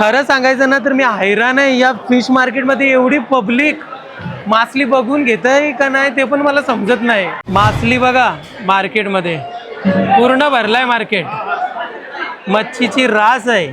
खरं सांगायचं ना तर मी हैराण आहे. या फिश मार्केटमध्ये एवढी पब्लिक मासली बघून घेत आहे का नाही ते पण मला समजत नाही. मासली बघा मार्केटमध्ये पूर्ण भरलाय मार्केट मच्छीची रास आहे.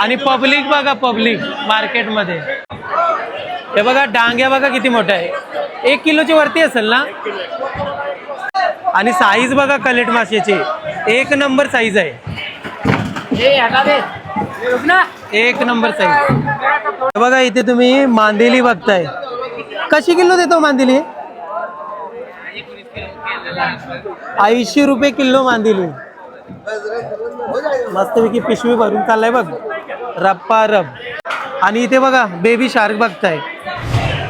आणि पब्लिक बघा पब्लिक मार्केटमध्ये हे बघा डांग्या बघा किती मोठ्या आहे. एक किलोची वरती असेल ना? आणि साईज बघा कलेट माशाची. एक नंबर साईज आहे. एक नंबर साईज बघा इथे तुम्ही मांदेली बघताय. कशी किलो देतो मांदेली? ऐंशी रुपये किलो मांदेली. मस्तपैकी पिशवी भरून चाललाय बघ. रप्पा रब. आणि इथे बघा बेबी शार्क बघताय.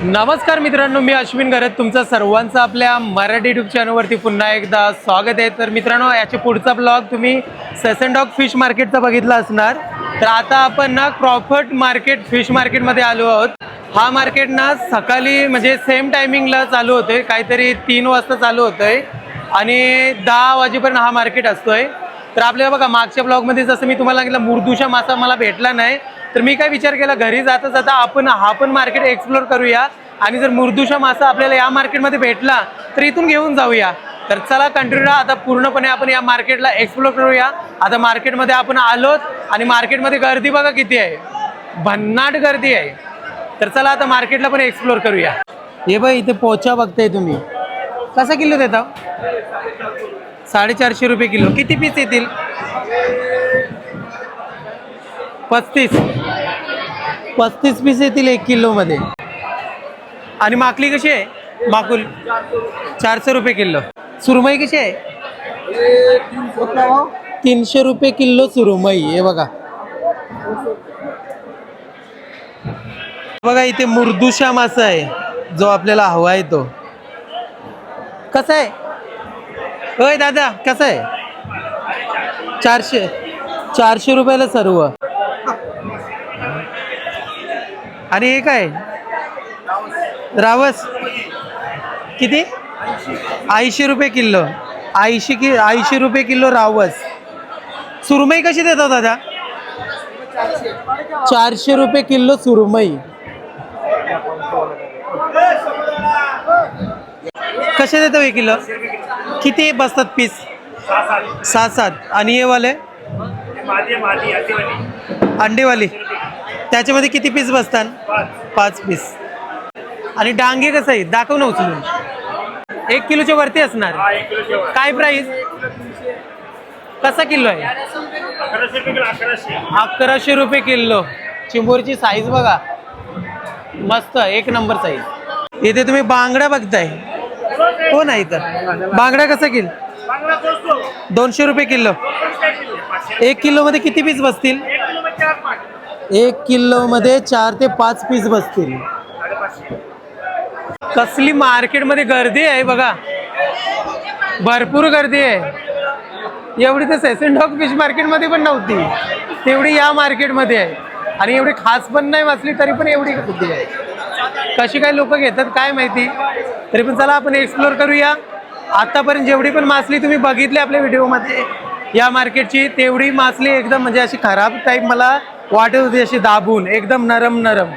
नमस्कार मित्रांनो मी अश्विन गरत तुमचं सर्वांचं आपल्या मराठी युट्यूब चॅनलवरती पुन्हा एकदा स्वागत आहे. तर मित्रांनो याच्या पुढचा ब्लॉग तुम्ही सेसन डॉग फिश मार्केटचा बघितला असणार. तर आता आपण ना क्रॉफर्ट मार्केट फिश मार्केटमध्ये आलो आहोत. हा मार्केट ना सकाळी म्हणजे सेम टायमिंगला चालू होतोय. काहीतरी तीन वाजता चालू होतोय. आणि दहा वाजेपर्यंत हा मार्केट असतोय. तर आपल्याला बघा मागच्या ब्लॉगमध्ये जसं मी तुम्हाला सांगितलं मुरदुशा मासा मला भेटला नाही. तर मी काय विचार केला घरी जाता जाता आपण हा पण मार्केट एक्सप्लोर करूया. आणि जर मुरदुशा मासा आपल्याला या मार्केटमध्ये भेटला तर इथून घेऊन जाऊया. तर चला कंटिन्यू आता पूर्णपणे आपण या मार्केटला एक्सप्लोर करूया. आता मार्केटमध्ये आपण आलोत आणि मार्केटमध्ये गर्दी बघा किती आहे. भन्नाट गर्दी आहे. तर चला आता मार्केटला पण एक्सप्लोर करूया. हे बाई इथे पोचा बघताय तुम्ही. कसा किलो देता? साडेचारशे रुपये किलो. किती पीस येतील? पस्तीस. पस्तीस पीस येतील एक किलोमध्ये. आणि माकली कशी आहे? माकुल. चारशे रुपये किलो. सुरमई कशी आहे? तीनशे रुपये किलो सुरमई. हे बघा. बघा इथे मुर्दुशा मासा आहे जो आपल्याला हवा आहे तो. कसा आहे? होय दादा कसा आहे? चारशे चारशे रुपयाला सर्व. आणि हे काय? रावस. किती? ऐंशी रुपये किलो. ऐंशी कि ऐंशी रुपये किलो रावस. सुरमई कशी देतो दादा? चारशे रुपये किलो सुरमई. कसे देतो हे किलो? किती बसतात पीस सात. सात. आणि हे वाले? अंडेवाली त्याच्यामध्ये किती पीस बसतात? पाच पीस आणि डांगे कसं आहे? दाखव ना उचलून. एक किलोच्या वरती असणार. काय प्राइस कसा किलो आहे? अकराशे रुपये किलो चिंबोरची साईज बघा. मस्त एक नंबर साईज इथे तुम्ही बांगडा बघताय. हो नाही तर बांगडा कसा किलो? दोनशे. रुपये किलो. एक किलो मध्ये किती पीस बसतील? एक किलो मध्ये चार ते पाच पीस बसतील. कसली मार्केटमध्ये गर्दी आहे बघा. भरपूर गर्दी आहे. एवढी तर सेसन डॉग फिश मार्केटमध्ये पण नव्हती. तेवढी या मार्केटमध्ये आहे. आणि एवढी खास पण नाही वाचली तरी पण एवढी गर्दी आहे. कशी काय लोक घेतात काय माहिती? तरी पण चला आपण एक्सप्लोर करूया. आतापर्यंत जेवढी पण मासली तुम्ही बघितली आपल्या व्हिडिओमध्ये या मार्केटची तेवढी मासली एकदम म्हणजे अशी खराब टाईप मला वाटत होती अशी दाबून एकदम नरम नरम.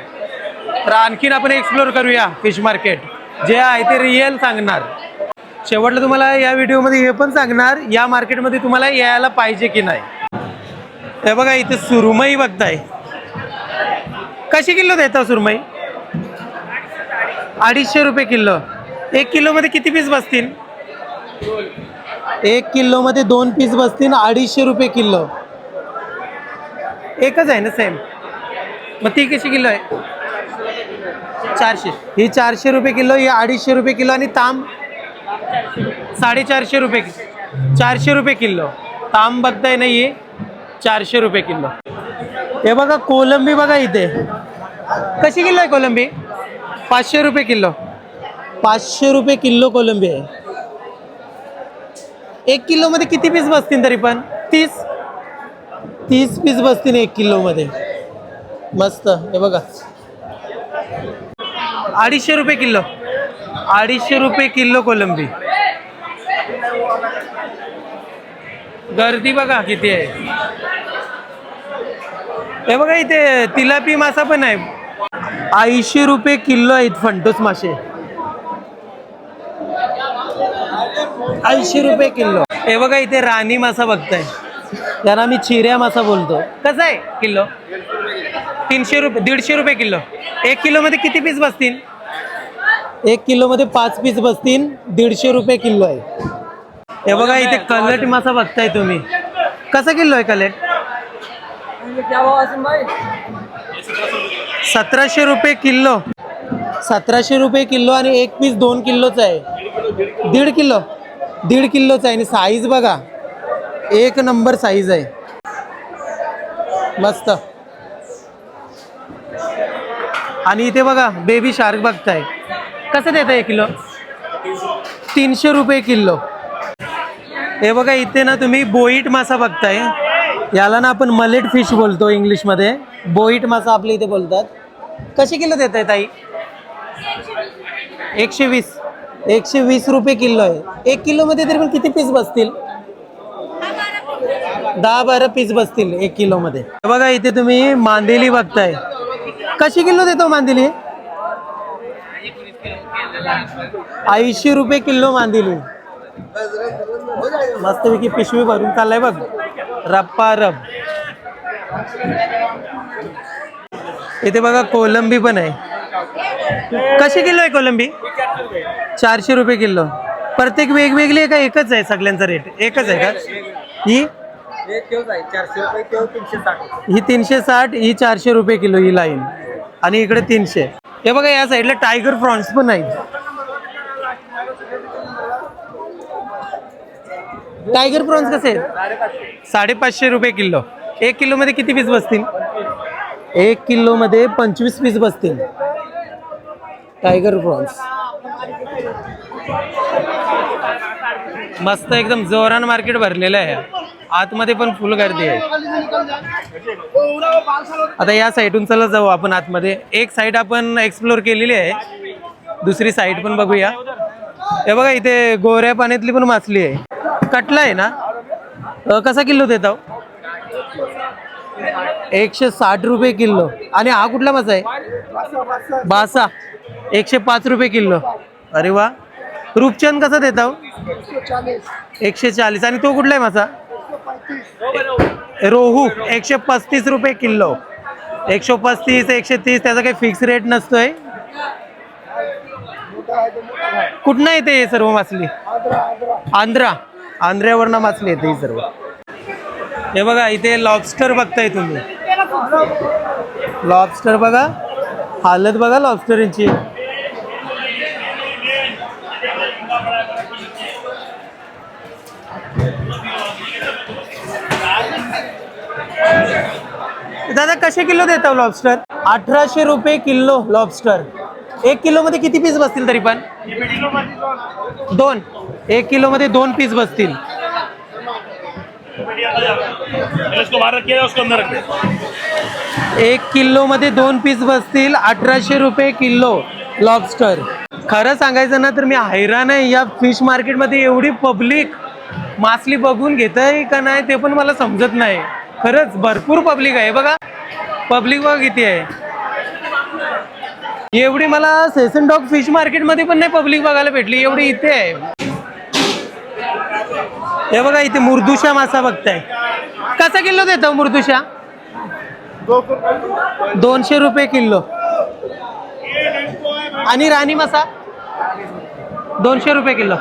तर आणखीन आपण एक्सप्लोर करूया फिश मार्केट जे आहे ते रिअल सांगणार. शेवटला तुम्हाला या व्हिडिओमध्ये हे पण सांगणार या मार्केटमध्ये तुम्हाला यायला पाहिजे की नाही. हे बघा इथे सुरमई बघताय. कशी किलो देता हो सुरमई? अडीचशे रुपये किलो. एक किलोमध्ये किती पीस बसतील? एक किलोमध्ये दोन पीस बसतील अडीचशे रुपये किलो. एकच आहे ना सेम मग ती कशी किलो आहे? चारशे. ही चारशे रुपये किलो ही अडीचशे रुपये किलो आणि तांब साडेचारशे रुपये चारशे रुपये किलो. तांब बघताय ना ही? चारशे रुपये किलो. हे बघा कोलंबी बघा इथे. कशी किलो आहे कोलंबी? पाचशे रुपये किलो. पाचशे रुपये किलो कोलंबी आहे. एक किलोमध्ये किती पीस बसतील तरी पण? तीस? तीस पीस बसतील एक किलोमध्ये. मस्त. हे बघा. अडीचशे रुपये किलो. अडीचशे रुपये किलो कोलंबी. गर्दी बघा किती आहे. हे बघा इथे तिलापी मासा पण आहे. ऐंशी रुपये किलो आहेत फंटोस मासे. ऐंशी रुपये किलो. हे बघा इथे राणी मासा बघताय. त्याला मी चिऱ्या मासा बोलतो. कसा आहे किलो तीनशे रुपये दीडशे रुपये किलो एक किलो मध्ये किती पीस बसतील? एक किलो मध्ये पाच पीस बसतील दीडशे रुपये किलो आहे. हे बघा इथे कलट मासा बघताय तुम्ही. कसा किलो आहे कलट? सतराशे रुपये किलो सतराशे रुपये किलो आणि एक पीस दोन किलोचा आहे. दीड किलो दीड किलोचा आहे आणि साईज बघा. एक नंबर साईज आहे. मस्त. आणि इथे बघा बेबी शार्क बघताय. कसं देत आहे किलो? तीनशे रुपये किलो. हे बघा इथे ना तुम्ही बोईट मासा बघताय. याला ना आपण मलेट फिश बोलतो इंग्लिशमध्ये. बोईट मासा आपल्या इथे बोलतात. कशी किलो देत आहे ताई? एकशे वीस. एकशे वीस रुपये किलो आहे. एक किलोमध्ये तरी पण किती पीस बसतील? दहा बारा पीस बसतील एक किलोमध्ये मध्ये. बघा इथे तुम्ही मांदेली बघताय. कशी किलो देतो मांदेली? ऐंशी रुपये किलो मांदेली. मस्तपैकी पिशवी भरून चाललाय बघ. रप्पा रब. इथे बघा कोलंबी पण आहे. कशी किलो आहे कोलंबी? चारशे रुपये किलो. प्रत्येक वेगवेगळी आहे का एकच आहे सगळ्यांचा रेट एकच आहे का? ही? ही तीनशे साठ? ही चारशे रुपये किलो ही लाईन. आणि इकडे तीनशे. हे बघा या साईडला टायगर प्रॉन्स पण आहेत. टायगर प्रॉन्स कसे आहेत? साडेपाचशे रुपये किलो. एक किलो मध्ये किती पीस बसतील? एक किलो मध्ये पंचवीस पीस बसतील. टायगर प्रॉन्स मस्त एकदम जोरान मार्केट भरलेलं आहे. आतमध्ये पण फुल गर्दी आहे. आता या साईडून चला जाऊ आपण आतमध्ये. एक साईड आपण एक्सप्लोर केलेली आहे. दुसरी साईड पण बघूया. हे बघा इथे गोऱ्या पाण्यातली पण मासली आहे. कटला आहे ना? कसा किलो देता एकशे साठ रुपये किलो. आणि हा कुठला मासा आहे? बासा. एकशे पाच रुपये किलो. अरे वा. रूपचंद कसा देत एकशे चाळीस. आणि तो कुठला आहे मासा? रोहू एकशे पस्तीस रुपये किलो. एकशे पस्तीस एकशे तीस त्याचा काही फिक्स रेट नसतोय. कुठनं येते हे सर्व मासली? आंध्रा. आंध्र्यावरनं मासली येते ही सर्व. हे बघा इथे लॉबस्टर बघताय तुम्ही. लॉबस्टर बघा. हालत बघा लॉबस्टरची दादा कसे किलो देता हो लॉबस्टर अठराशे रुपये किलो लॉबस्टर एक किलो मध्ये किती पीस बसतील तरी पण? दोन. एक किलो मध्ये दोन पीस बसतील. एक किलो मध्ये दोन पीस बसतील अठराशे रुपये किलो लॉबस्टर खरं सांगायचं ना तर मी हैराण आहे. या फिश मार्केटमध्ये एवढी पब्लिक मासली बघून घेत आहे का नाही ते पण मला समजत नाही. खरंच भरपूर पब्लिक आहे. बघा पब्लिक बघा किती आहे. एवढी मला सेसन डॉग फिश मार्केटमध्ये पण नाही पब्लिक बघायला भेटली एवढी इथे आहे. हे बघा इथे मुर्दुशा मासा बघताय. कसा किलो देतो मुर्दुशा? दोनशे रुपये किलो. आणि राणी मासा? दोनशे रुपये किलो.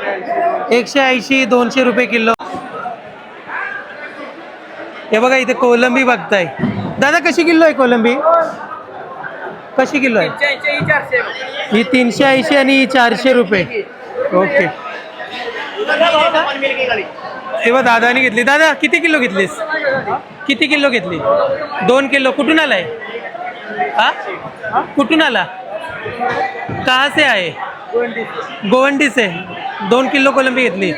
एकशे ऐंशी दोनशे रुपये किलो. हे बघा इथे कोलंबी बघताय. दादा कशी किलो आहे कोलंबी? कशी किलो आहे? ही तीनशे ऐंशी आणि ही चारशे रुपये. ओके. तेव्हा दादाने घेतली. दादा किती किलो घेतलीस? किती किलो घेतली? दोन किलो. कुठून आलाय? हा? कुठून आला? कहा से आहे? गोवंडी से दोन किलो कोलंबी घेतली.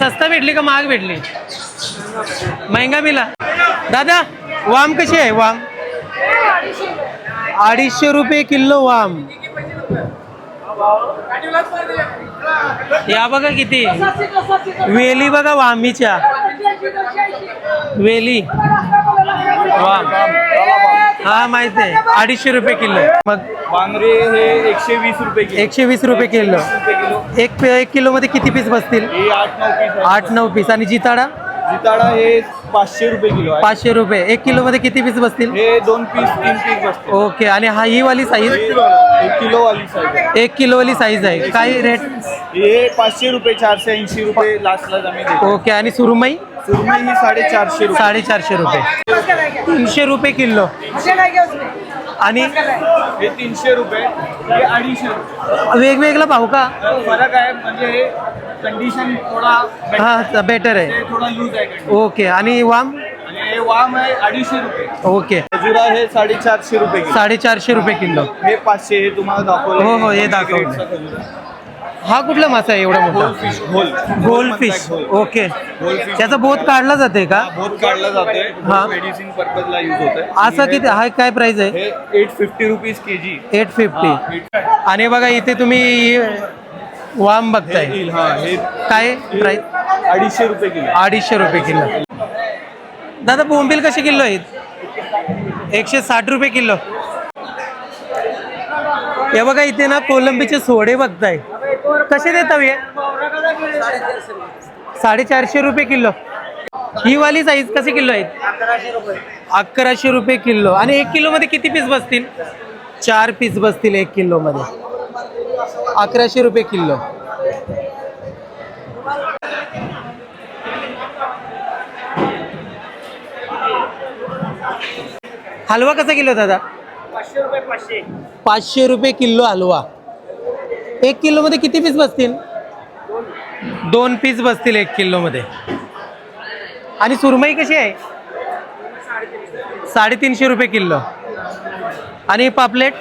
सस्ता भेटली का महाग भेटली? महंगा मिला. दादा वाम कशी आहे? वाम. अडीचशे रुपये किलो वाम. या बघा किती. वेली बघा वामीच्या. वेली. वाम. हा माहीत आहे. अडीचशे रुपये किलो. मग बांगडे हे एकशे वीस रुपये किलो. एकशे वीस रुपये किलो. एक एक किलो मध्ये किती पीस बसतील? आठ नऊ पीस आणि जिताडा? जिताडा हे पाचशे रुपये किलो आहे. पाचशे रुपये. एक किलो मध्ये किती पीस बसतील? हे दोन पीस तीन पीस बसते ओके. आणि हा ही वाली साईज एक किलो वाली साईज आहे. एक किलो वाली साईज आहे. काय रेट हे पाचशे रुपये चारशे ऐंशी रुपये लास्टला आम्ही देतो ओके. आणि सुरमई? सुरमई ही साडेचारशे रुपये. साडेचारशे रुपये. तीनशे रुपये किलो. आणि हे तीनशे रुपये हे अडीचशे रुपये. वेगवेगळा भाव का? फरक आहे म्हणजे हे कंडिशन थोडा better हा बेटर आहे. हे थोडा लूज आहे condition. ओके आणि वाम? आणि हे वाम आहे अडीचशे रुपये. ओके. खजुरा हे साडेचारशे रुपये किलो. साडेचारशे रुपये किलो. हे पाचशे हे तुम्हाला दाखवलं हो, हो, हे दाखवलं. हा कुठला मासा आहे एवढा मोठा? Fish whole gold fish okay. त्याचा बोध काढला जाते का? बहुत काढला जातोय. हा. मेडिसिन पर्पजला यूज होत असं किती हा काय प्राइस आहे? हे eight fifty rupees K G eight fifty आणि बघा इथे तुम्ही वाम बघताय. काय प्राइस अडीचशे रुपये किलो. अडीचशे रुपये किलो. दादा बोंबील कसे किलो आहेत? एकशे साठ रुपये किलो. हे बघा इथे ना कोलंबीचे सोडे बघताय. कसे देता हे साडेचारशे रुपये किलो. ही वाली साईज कसे किलो आहेत अकराशे रुपये किलो. आणि एक किलो मध्ये किती पीस बसतील? चार पीस बसतील एक किलो मध्ये अकराशे रुपये किलो. हलवा कसा किलो दादा? पाचशे रुपये किलो हलवा. एक किलो मध्ये किती पीस बसतील? दोन पीस बसतील एक किलो मध्ये आणि सुरमई कशी आहे? साडेतीनशे रुपये किलो. आणि पापलेट?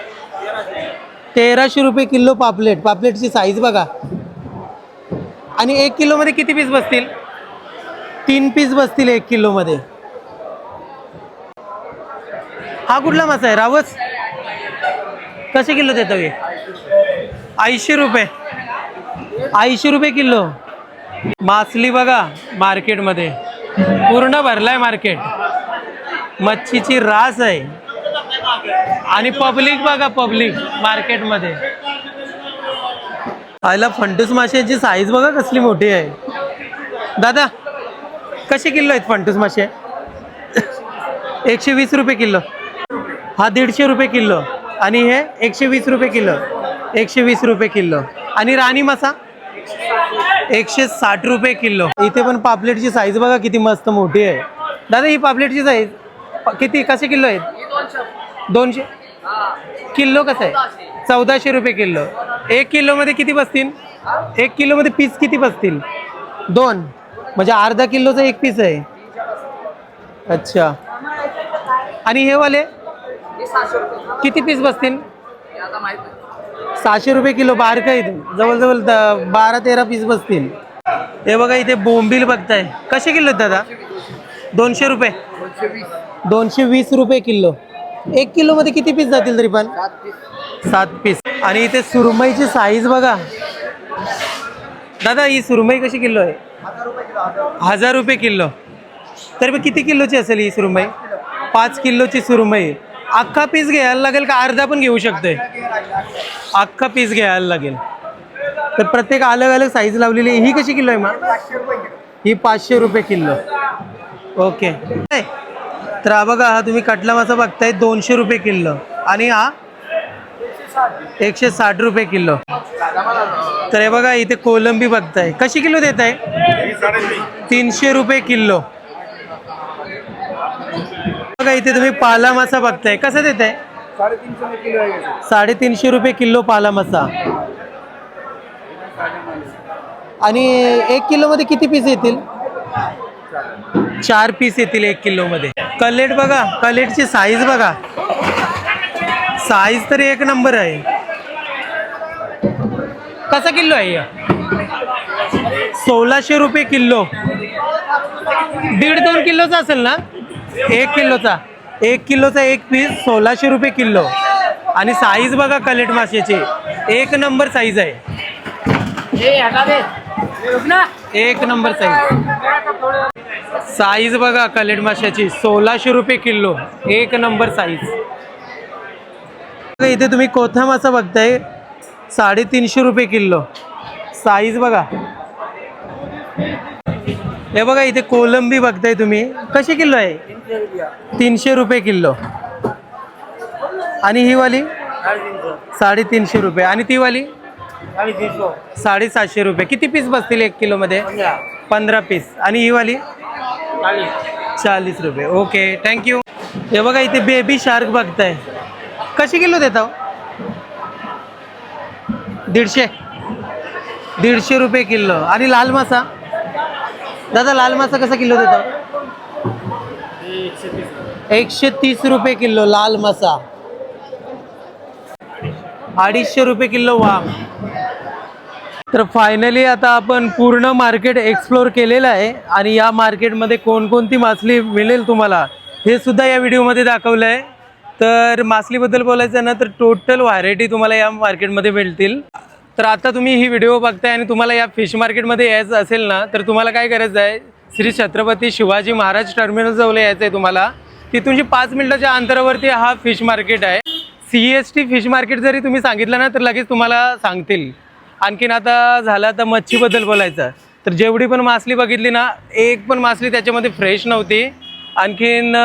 तेराशे रुपये किलो पापलेट. पापलेटची साईज बघा. आणि एक किलोमध्ये किती पीस बसतील? तीन पीस बसतील एक किलोमध्ये. हा कुठला मासा आहे? रावस? कसे किलो देतो हे? ऐंशी रुपये. ऐंशी रुपये किलो. मासली बघा मार्केटमध्ये. पूर्ण भरलाय मार्केट. मच्छीची रास आहे. आणि पब्लिक बघा पब्लिक मार्केटमध्ये. आयला फंटूस माशाची साईज बघा कसली मोठी आहे. दादा कसे किलो आहेत फंटूस मासे? एकशे वीस रुपये किलो. हा दीडशे रुपये किलो. आणि हे एकशे वीस रुपये किलो. एकशे वीस रुपये किलो. आणि राणी मासा? एकशे साठ रुपये किलो. इथे पण पापलेटची साईज बघा किती मस्त मोठी आहे. दादा ही पापलेटची साईज किती कसे किलो आहेत? दोनशे? किलो कसं आहे? चौदाशे रुपये किलो. एक किलोमध्ये किती बसतील? एक किलोमध्ये पीस किती बसतील? दोन. म्हणजे अर्धा किलोचा एक पीस आहे. अच्छा. आणि हे वाले? किती पीस बसतील? सहाशे रुपये किलो बार आहेत. जवळजवळ द- बारा तेरा पीस बसतील. हे बघा इथे बोंबील बघताय. कसे किलो आहेत दादा? दोनशे रुपये. दोनशे वीस रुपये किलो. एक किलोमध्ये किती पीस जातील तरी पण? सात पीस आणि इथे सुरमईची साईज बघा. दादा ही सुरमई कशी किलो आहे? हजार रुपये किलो. तर मग किती किलोची असेल ही सुरमई? पाच किलोची सुरमई. अख्खा पीस घ्यायला लागेल का अर्धा पण घेऊ शकते? अख्खा पीस घ्यायला लागेल. तर प्रत्येक अलग अलग साईज लावलेली आहे. ही कशी किलो आहे मग ही पाचशे रुपये किलो. ओके तर हा बघा हा तुम्ही कटला मासा बघताय दोनशे रुपये किलो. आणि हा? एकशे साठ रुपये किलो. तर हे बघा इथे कोलंबी बघताय. कशी किलो देत आहे तीनशे रुपये किलो. बघा इथे तुम्ही पाला मासा बघताय. कसं देत आहे साडेतीनशे किलो रुपये किलो पाला मासा. आणि एक किलोमध्ये किती पीस येतील? चार पीस येतील एक किलोमध्ये. कलेट बघा कलेटची साईज बघा. साईज तरी एक नंबर आहे. कसा किलो आहे? सोळाशे रुपये किलो. दीड दोन किलोचा असेल ना? एक किलोचा एक किलोचा एक पीस सोळाशे रुपये किलो. आणि साईज बघा कलेट माशाची एक नंबर साईज आहे. एक नंबर साईज साईज बघा कलेट माशाची. सोळाशे रुपये किलो. एक नंबर साईज इथे तुम्ही कोथा मासा बघताय. साडेतीनशे रुपये किलो. साईज बघा. हे बघा इथे कोलंबी बघताय तुम्ही. कशी किलो आहे? तीनशे रुपये किलो. आणि ही वाली? साडेतीनशे रुपये. आणि ती वाली? साडेसातशे रुपये. किती पीस बसतील एक किलोमध्ये? पंधरा पीस. आणि ही वाली? चाळीस रुपये. ओके थँक्यू हे बघा इथे बेबी शार्क बघताय. कशी किलो देता हो? दीडशे. दीडशे रुपये किलो. आणि लाल मासा? दादा लाल मासा कसा किलो देता? एकशे तीस रुपये किलो लाल मासा. अडीचशे रुपये किलो वाम. तर फायनली आता आपण पूर्ण मार्केट एक्सप्लोर केलेलं आहे आणि या मार्केटमध्ये कोणकोणती मासली मिळेल तुम्हाला हे सुद्धा या व्हिडिओमध्ये दाखवलं आहे. तर मासलीबद्दल बोलायचं ना तर टोटल व्हरायटी तुम्हाला या मार्केटमध्ये मिळतील. तर आता तुम्ही ही व्हिडिओ बघताय आणि तुम्हाला या फिश मार्केटमध्ये यायचं असेल ना तर तुम्हाला काय करायचं आहे? श्री छत्रपती शिवाजी महाराज टर्मिनल जवळ यायचं आहे तुम्हाला. तिथून जी पाच मिनिटाच्या अंतरावरती हा फिश मार्केट आहे. C S T fish market जरी तुम्ही सांगितलं ना तर लगेच तुम्हाला सांगतील. आणखीन आता झालं तर मच्छीबद्दल बोलायचं. तर जेवढी पण मासली बघितली ना एक पण मासली त्याच्यामध्ये फ्रेश नव्हती. आणखीन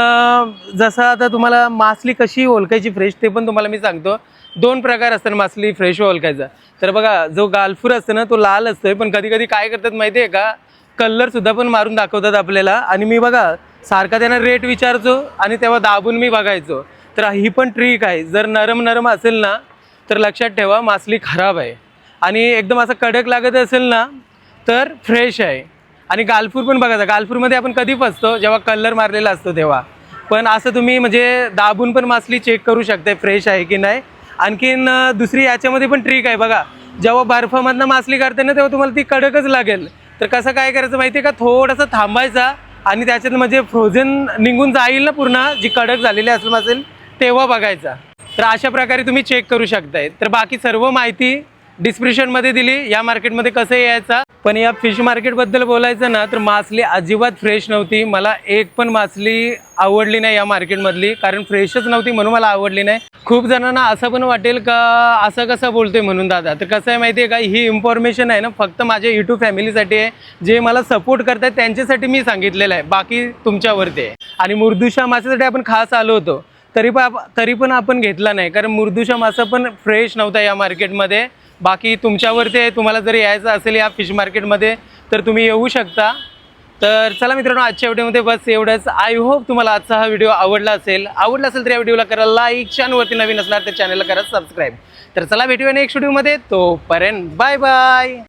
जसं आता तुम्हाला मासली कशी ओळखायची फ्रेश ते पण तुम्हाला मी सांगतो. दोन प्रकार असतात मासली फ्रेश ओळखायचा तर बघा जो गालफूर असतं ना तो लाल असतोय पण कधी कधी काय करतात माहिती आहे का कलरसुद्धा पण मारून दाखवतात आपल्याला. आणि मी बघा सारखा त्यांना रेट विचारतो आणि तेव्हा दाबून मी बघायचो. तर ही पण ट्रिक आहे. जर नरम नरम असेल ना तर लक्षात ठेवा मासली खराब आहे. आणि एकदम असं कडक लागत असेल ना तर फ्रेश आहे. आणि गालफूर पण बघायचा गालफूरमध्ये आपण कधी फसतो? जेव्हा कलर मारलेला असतो तेव्हा. पण असं तुम्ही म्हणजे दाबून पण मासली चेक करू शकता फ्रेश आहे की नाही. आणखीन दुसरी याच्यामध्ये पण ट्रिक आहे बघा. जेव्हा बर्फामधनं मासली काढते ना तेव्हा तुम्हाला ती कडकच लागेल. तर कसं काय करायचं माहिती आहे का? थोडंसं थांबायचा आणि त्याच्यात म्हणजे फ्रोझन निघून जाईल ना पूर्ण जी कडक झालेली असेल असेल तेव्हा बघायचा. तर अशा प्रकारे तुम्ही चेक करू शकताय. तर बाकी सर्व माहिती डिस्क्रिप्शनमध्ये दिली. या मार्केटमध्ये कसं यायचा? पण या फिश मार्केटबद्दल बोलायचं ना तर मासली अजिबात फ्रेश नव्हती. मला एक पण मासली आवडली नाही या मार्केटमधली कारण फ्रेशच नव्हती म्हणून मला आवडली नाही. खूप जणांना असं पण वाटेल का असं कसं बोलतोय म्हणून दादा? तर कसं आहे माहिती आहे का ही इन्फॉर्मेशन आहे ना फक्त माझ्या यूट्यूब फॅमिलीसाठी आहे. जे मला सपोर्ट करतात त्यांच्यासाठी मी सांगितलेलं आहे. बाकी तुमच्यावरती आहे. आणि मुर्दुशा मासेसाठी आपण खास आलो होतो. तरी पण तरी पण आपण घेतला नाही. कारण मुर्दुशा मासा पण फ्रेश नव्हता या मार्केटमध्ये बाकी तुमच्यावरती आहे तुम्हाला जर यायचं असेल या फिश मार्केटमध्ये तर तुम्ही येऊ शकता. तर चला मित्रांनो आजच्या व्हिडिओमध्ये बस एवढंच. आय होप तुम्हाला आजचा हा व्हिडिओ आवडला असेल. आवडला असेल तर या व्हिडिओला करा लाईक चॅनलवरती नवीन असणार तर चॅनलला करा सबस्क्राईब तर चला भेटूया नेक्स्ट व्हिडिओमध्ये तोपर्यंत बाय बाय